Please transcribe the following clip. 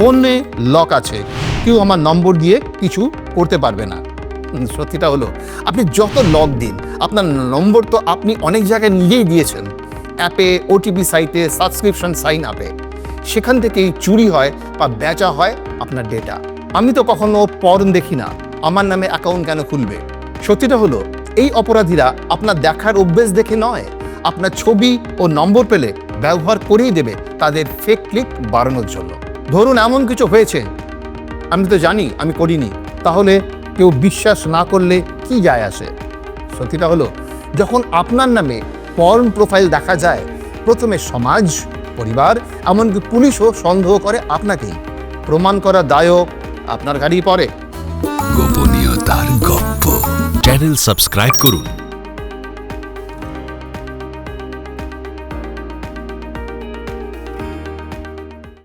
ফোনে লক আছে। কেউ আমার নম্বর দিয়ে কিছু করতে পারবে না। সত্যিটা হলো, আপনি যত লক দিন, আপনার নম্বর তো আপনি অনেক জায়গায় নিজেই দিয়েছেন। অ্যাপে ওটিপি সাইটে সাবস্ক্রিপশন সাইন আপে সেখান থেকেই চুরি হয় বা বেচা হয় আপনার ডেটা আমি তো কখনো পর্ন দেখি না। আমার নামে অ্যাকাউন্ট কেন খুলবে? সত্যিটা হলো, এই অপরাধীরা আপনার দেখার অভ্যেস দেখে নয়। আপনার ছবি ও নম্বর পেলে ব্যবহার করেই দেবে তাদের ফেক ক্লিক বাড়ানোর জন্য। ধরুন এমন কিছু হয়েছে। আমি তো জানি, আমি করিনি। তাহলে কেউ বিশ্বাস না করলে কি যায় আসে? সত্যিটা হলো, যখন আপনার নামে পর্ন প্রোফাইল দেখা যায়, প্রথমে সমাজ, পরিবার, এমনকি পুলিশও সন্দেহ করে আপনাকেই। প্রমাণ করা দায়ও আপনার গাড়ি পড়ে। গোপনীয়তার গপ্প। চ্যানেল সাবস্ক্রাইব করুন।